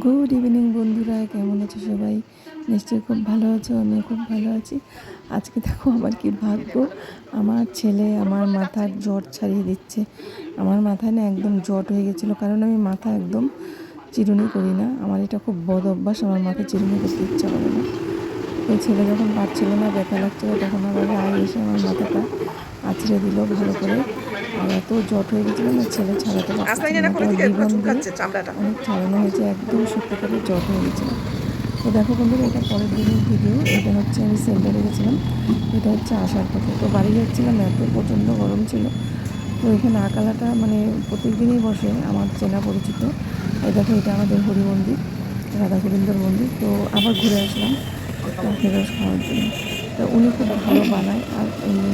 Good evening বন্ধুরা। কেমন আছো সবাই? নিশ্চয়ই খুব ভালো আছো আমি খুব ভালো আছি। আজকে দেখো আমার কি ভাগ্য। আমার ছেলে আমার মাথার জট ছাড়িয়ে দিচ্ছে। আমার মাথায় না একদম জট হয়ে গেছিল, কারণ আমি মাথা একদম চিরুনি করি না। আমার এটা খুব বদ অভ্যাস, আমার মাথা চিরুনি করতে ইচ্ছা করে না। ওই ছেলে যখন পারছিল না, ব্যথা লাগছিল, তখন আবার আয় এসে আমার মাথাটা আছড়ে দিল ভালো করে। আর এত জট হয়ে গেছিল না ছেলে ছাড়াতে অনেক ছাড়ানো হয়েছে একদম সত্যিকারের জট হয়ে গেছিল। তো দেখো বন্ধুরা এটা পরের দিনের ভিডিও এটা হচ্ছে আমি সেন্টারে গেছিলাম এটা হচ্ছে আসার পথে। তো বাড়ি যাচ্ছিলাম এত প্রচণ্ড গরম ছিল। তো এখানে আকালাটা মানে প্রত্যেক দিনই বসে আমার চেনা পরিচিত। এই দেখো এটা আমাদের হরি মন্দির রাধা গোবিন্দর মন্দির। তো আবার ঘুরে আসলাম খাওয়ার জন্য। তো উনি খুব ভালো বানায় আর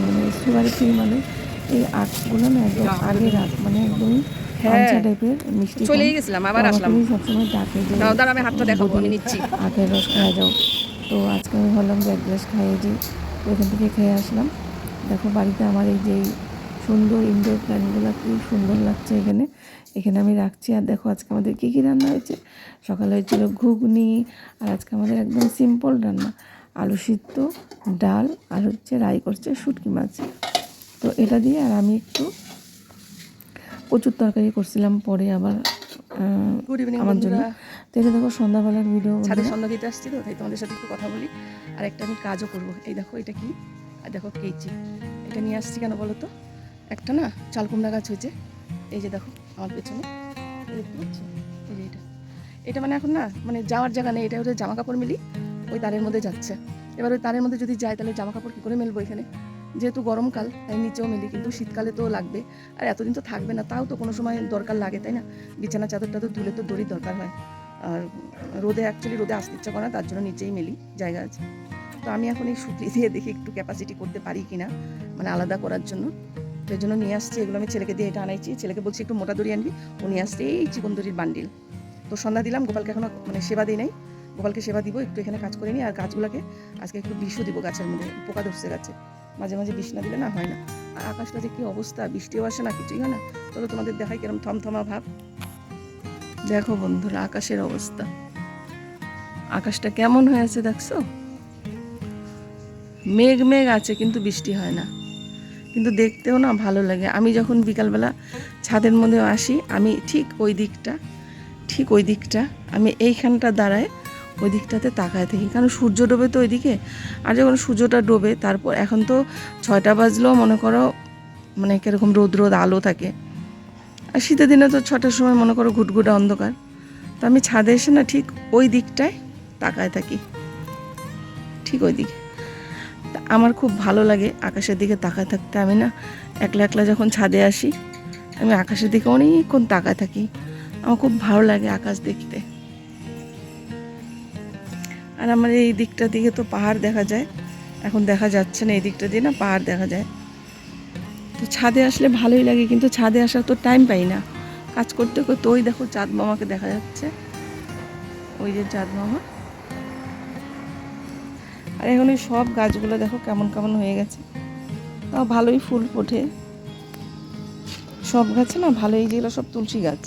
মানে সুগারের ফ্রি মানে এই আখগুলো না একদম আগের আখ মানে একদমই হ্যাঁ। টাইপের মিষ্টি গেছিলাম, আবার আমাকে আসলাম। সবসময় ডাকে যে আমি হাতটা আমি নিচ্ছি। আখের রস খাওয়া যাও। তো আজকে আমি ভাবলাম যে এক গ্লাস খাইয়ে যে ওইখান থেকে খেয়ে আসলাম। দেখো বাড়িতে আমার এই যে সুন্দর ইনডোর প্ল্যান্টগুলো কি সুন্দর লাগছে এখানে। এখানে আমি রাখছি। আর দেখো আজকে আমাদের কী কী রান্না হয়েছে? সকালে হয়েছিল ঘুগনি আর আজকে আমাদের একদম সিম্পল রান্না। আলু সিদ্ধ ডাল আর হচ্ছে রাই করছে শুটকি মাছ। তো এটা দিয়ে আর আমি একটু প্রচুর তরকারি করছিলাম পরে আবার গুড ইভিনিং আমার জন্য। তো এটা দেখো সন্ধ্যাবেলার ভিডিও ছাদে সন্ধ্যা দিতে আসছি তো তাই তোমাদের সাথে একটু কথা বলি। আর একটা আমি কাজও করব। এই দেখো এটা কি? আর দেখো কেচি। এটা নিয়ে আসছি কেন বলো তো? একটা না চাল কুমড়া গাছ হয়েছে। এই যে দেখো আমার পেছনে। দেখতে পাচ্ছ? এই যে এটা। এটা মানে এখন না মানে যাওয়ার জায়গা নেই। এটা হচ্ছে জামা কাপড় মিলি ওই তারের মধ্যে যাচ্ছে। এবার ওই তারের মধ্যে যদি যায় তাহলে জামা কাপড় কী করে মেলবো এখানে? যেহেতু গরমকাল, তাই নিচেও মেলি কিন্তু শীতকালে তো লাগবে। আর এতদিন তো থাকবে না, তাও তো কোনো সময় দরকার লাগে, তাই না? বিছানা, চাদর টাদর তুলে তো দড়ির দরকার হয়। আর রোদে অ্যাকচুয়ালি রোদে আসতে ইচ্ছা করে না, তার জন্য নিচেই মেলি জায়গা আছে। তো আমি এখন এই সুতলি দিয়ে দেখি একটু ক্যাপাসিটি করতে পারি কি না মানে আলাদা করার জন্য। তো এই জন্য নিয়ে আসছি, এগুলো আমি ছেলেকে দিয়ে এটা আনাইছি। ছেলেকে বলছি, একটু মোটা দড়ি আনবি, ও নিয়ে আসছে এই চিকন দড়ির বান্ডিল তো সন্ধ্যা দিলাম, গোপালকে এখনও মানে সেবা দিই নাই। গোপালকে সেবা দিব, একটু এখানে কাজ করে নিই, আর গাছগুলোকে আজকে একটু বিষও দিব গাছের মধ্যে, পোকা ধরছে গাছে। মাঝে মাঝে বিষ না দিলে না হয় না। আর আকাশটা যে কি অবস্থা, বৃষ্টিও আসে না, কিছুই হয় না। চলো তোমাদের দেখাই কিরম থমথমা ভাব। দেখো বন্ধুরা, আকাশের অবস্থা। আকাশটা কেমন হয়েছে দেখছ? মেঘ মেঘ আছে, কিন্তু বৃষ্টি হয় না। কিন্তু দেখতেও না ভালো লাগে। আমি যখন বিকালবেলা ছাদের মধ্যে আসি, আমি ঠিক ওই দিকটা, ঠিক ওই দিকটা, আমি এইখানটা দাঁড়ায় ওই দিকটাতে তাকায় থাকি কারণ সূর্য ডোবে তো ওইদিকে। আর যখন সূর্যটা ডোবে, তারপর এখন তো ছয়টা বাজলেও মনে করো মানে কীরকম রোদ রোদ আলো থাকে। আর শীতের দিনে তো ছটার সময় মনে করো ঘুটঘুটে অন্ধকার। তো আমি ছাদে এসে না ঠিক ওই দিকটায় তাকায় থাকি। ঠিক ওই দিকে আমার খুব ভালো লাগে আকাশের দিকে তাকায় থাকতে। আমি না একলা একলা যখন ছাদে আসি, আমি আকাশের দিকে অনেকক্ষণ তাকায় থাকি। আমার খুব ভালো লাগে আকাশ দেখতে। আর আমার এই দিকটা দিকে তো পাহাড় দেখা যায়। এখন দেখা যাচ্ছে না এই দিকটা দিয়ে না পাহাড় দেখা যায়। তো ছাদে আসলে ভালোই লাগে, কিন্তু ছাদে আসার তো টাইম পাই না। কাজ করতে করতে ওই দেখো চাঁদ মামাকে দেখা যাচ্ছে। ওই যে চাঁদ মামা। আর এখন ওই সব গাছগুলো দেখো কেমন কেমন হয়ে গেছে। তাও ভালোই ফুল ফোটে। সব গাছে না ভালোই যেগুলো সব তুলসী গাছ।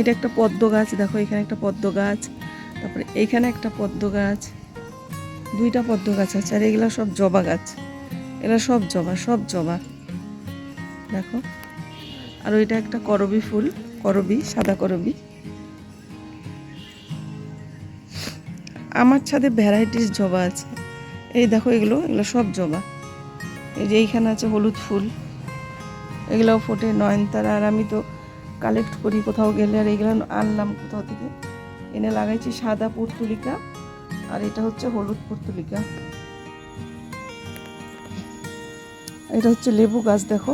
এটা একটা পদ্ম গাছ, দেখো এখানে একটা পদ্ম গাছ, তারপরে এইখানে একটা পদ্ম গাছ, দুইটা পদ্ম গাছ আছে, আর এগুলো সব জবা গাছ এগুলো সব জবা সব জবা, দেখো, আর ওইটা একটা করবি ফুল, করবি, সাদা করবি। আমার ছাদে ভ্যারাইটিস জবা আছে, এই দেখো এগুলো এগুলো সব জবা, এই যে এইখানে আছে হলুদ ফুল, এগুলোও ফোটে নয়নতারা, আর আমি তো কালেক্ট করি কোথাও গেলে আর এগুলো আনলাম কোথাও থেকে। এনে লাগাইছি সাদা পুর্তুলিকা, আর এটা হচ্ছে হলুদ পুর্তুলিকা। এটা হচ্ছে লেবু গাছ, দেখো।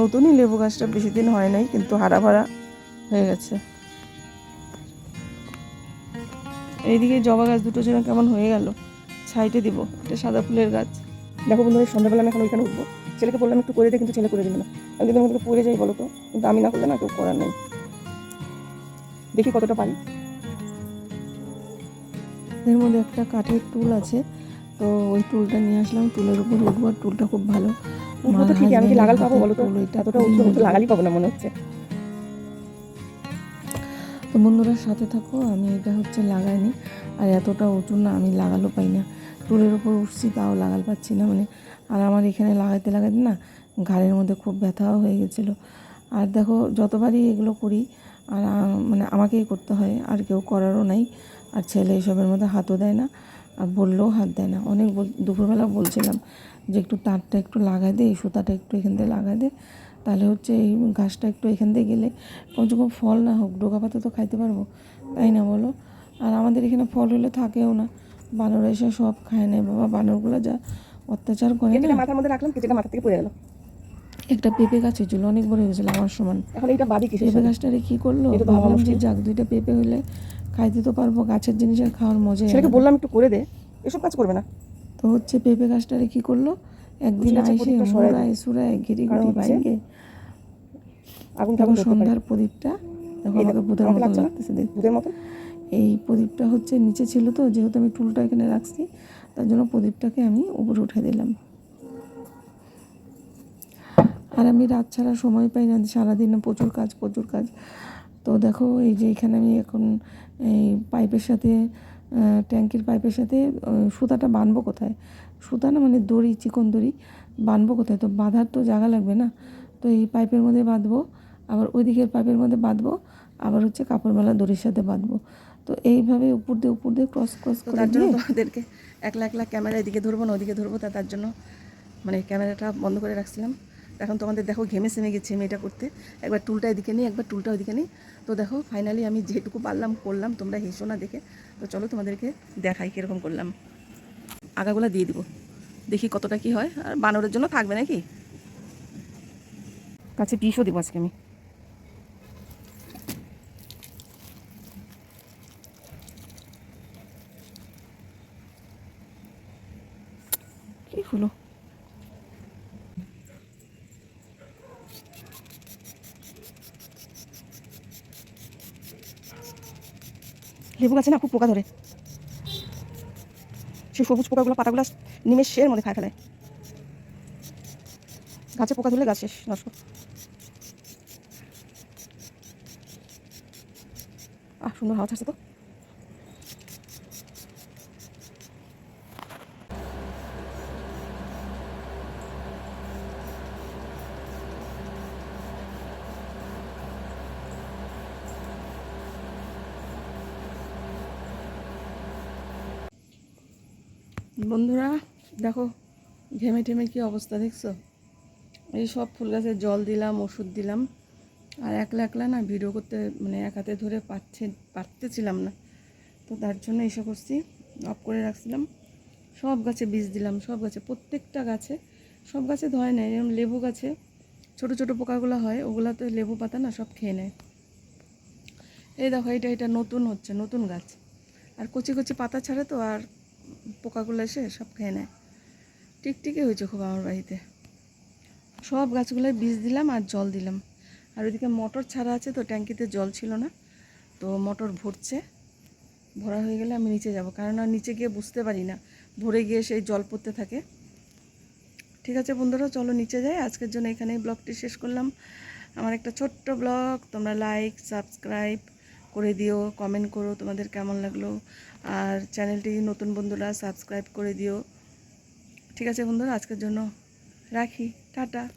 নতুনই লেবু গাছটা বেশি দিন হয় নাই, কিন্তু হারা ভাড়া হয়ে গেছে। এইদিকে জবা গাছ দুটো যেন কেমন হয়ে গেল। সাইডে দিব, এটা সাদা ফুলের গাছ। দেখো বন্ধু সন্ধ্যাবেলা আমি এখন ওইখানে উঠবো। ছেলেকে বললাম একটু করে দে কিন্তু ছেলে করে দিল না। আমি যদি আমাকে পড়ে যাই বলো তো। কিন্তু আমি না করলে না কেউ করার নেই। দেখি কতটা পারি। এর মধ্যে একটা কাঠের টুল আছে। তো ওই টুলটা নিয়ে আসলাম। টুলের উপর উঠবো আর টুলটা খুব ভালো। তো ঠিকই, আমি কি লাগাল পাবো বলো তো? এতটা খুবই উঠবো তো লাগালই পাবো না মনে হচ্ছে। তো বন্ধুরা সাথে থাকো আমি এটা হচ্ছে লাগাইনি। আর এতটা উঁচু না আমি লাগালো পাই না। টুলের উপর উঠছি তাও লাগাল পাচ্ছি না মানে আর আমার এখানে লাগাইতে লাগাইতে না ঘাড়ের মধ্যে খুব ব্যথাও হয়ে গেছিল। আর দেখো যতবারই এগুলো করি, আর মানে আমাকেই করতে হয়, আর কেউ করারও নাই, আর ছেলে এসবের মধ্যে হাতও দেয় না, আর বললেও হাত দেয় না। অনেক বল- দুপুরবেলা বলছিলাম যে একটু তারটা একটু লাগাই দে এই সুতাটা একটু এখান থেকে লাগাই দে, তাহলে হচ্ছে এই গাছটা একটু এখান থেকে গেলে কমসে কম ফল না হোক ডোকা পাতা তো খাইতে পারব, তাই না বলো? আর আমাদের এখানে ফল হলে থাকেও না, বানর এসে সব খায় নেয় বাবা বানরগুলো যা অত্যাচার করে না? মাথার মধ্যে রাখলাম মাথা থেকে পড়ে গেল। একটা পেঁপে গাছ হয়েছিল অনেক বড় হয়ে গেছিল আমার সমান। এখন এইটা বাদি পেঁপে? গাছটারে কি করল? ভাবলাম যে যাক দুইটা পেঁপে খাইতে তো পারব গাছের জিনিসের খাওয়ার মজা ছেলেকে বললাম একটু করে দে। এসব কাজ করবে না। তো হচ্ছে পেঁপে গাছটারে কি করল? একদিন আইসে সুরায় ঘিরি ঘিরি বাইকে আগুন তখন সন্ধ্যার প্রদীপটা। দেখো আমাকে ভূতের মতো লাগতেছে মতো? এই প্রদীপটা হচ্ছে নিচে ছিল তো যেহেতু আমি টুলটা এখানে রাখছি তার জন্য প্রদীপটাকে আমি উপরে উঠে দিলাম। আর আমি রাত ছাড়া সময় পাই না সারাদিন প্রচুর কাজ প্রচুর কাজ। তো দেখো এই যে এখানে আমি এখন এই পাইপের সাথে ট্যাঙ্কির পাইপের সাথে সুতাটা বাঁধবো কোথায়? সুতা না মানে দড়ি চিকন দড়ি বাঁধবো কোথায়? তো বাঁধার তো জায়গা লাগবে না। তো এই পাইপের মধ্যে বাঁধবো আবার ওই দিকের পাইপের মধ্যে বাঁধবো আবার হচ্ছে কাপড়ওয়ালা দড়ির সাথে বাঁধবো। তো এইভাবে উপর দিয়ে উপর দিয়ে ক্রস ক্রস করে তার জন্য তোমাদেরকে একলা একলা ক্যামেরা এদিকে ধরবো না, ওদিকে ধরবো তা তার জন্য মানে ক্যামেরাটা বন্ধ করে রাখছিলাম। এখন তোমাদের দেখো ঘেমে সেমে গেছি আমি এটা করতে। একবার টুলটা এদিকে নিই একবার টুলটা ওদিকে নিই তো দেখো ফাইনালি আমি যেটুকু পারলাম করলাম, তোমরা হেসো না দেখে। তো চলো তোমাদেরকে দেখাই কীরকম করলাম। আগাগুলো দিয়ে দিব, দেখি কতটা কি হয়। আর বানরের জন্য থাকবে নাকি? কাছে পিসও দিব আজকে আমি। কি হলো লেবু গাছে না খুব পোকা ধরে। সেই সবুজ পোকাগুলো, পাতাগুলো নিমেষের মধ্যে খায় ফেলায় গাছে পোকা ধরলে গাছ শেষ, নষ্ট। আহ, সুন্দর হাওয়া ছাড়ছে তো। বন্ধুরা, দেখো, ঘেমে ঠেমে কি অবস্থা দেখছ? এই সব ফুল গাছে জল দিলাম, ওষুধ দিলাম, আর একলা একলা না ভিডিও করতে মানে এক হাতে ধরে পাচ্ছে পারতেছিলাম না। তো তার জন্য এসে করছি, অফ করে রাখছিলাম। সব গাছে বীজ দিলাম, সব গাছে, প্রত্যেকটা গাছে, সব গাছে ধরে নেয়। যেমন লেবু গাছে, ছোট ছোট পোকাগুলো হয় ওগুলো তো লেবু পাতা না সব খেয়ে নেয়। এই দেখো, এটা এটা নতুন হচ্ছে, নতুন গাছ। আর কচি কচি পাতা ছাড়ে তো, আর পোকাগুলো এসে সব খেয়ে নেয়। টিকটিকি হয়েছে খুব আমার বাড়িতে। সব গাছগুলোয় বীজ দিলাম আর জল দিলাম। আর ওইদিকে মোটর ছাড়া আছে তো, ট্যাঙ্কিতে জল ছিল না, তো মোটর ভরছে। ভরা হয়ে গেলে আমি নিচে যাব। কারণ নিচে গিয়ে বুঝতে পারি না ভরে গিয়ে সেই জল পড়তে থাকে। ঠিক আছে বন্ধুরা, চলো নিচে যাই। আজকের জন্য এখানেই ব্লগটি শেষ করলাম। আমার একটা ছোট্ট ব্লগ, তোমরা লাইক সাবস্ক্রাইব করে দিও কমেন্ট করো তোমাদের কেমন লাগল। আর চ্যানেলটি নতুন বন্ধুরা সাবস্ক্রাইব করে দিও। ঠিক আছে বন্ধুরা আজকের জন্য রাখি। টাটা।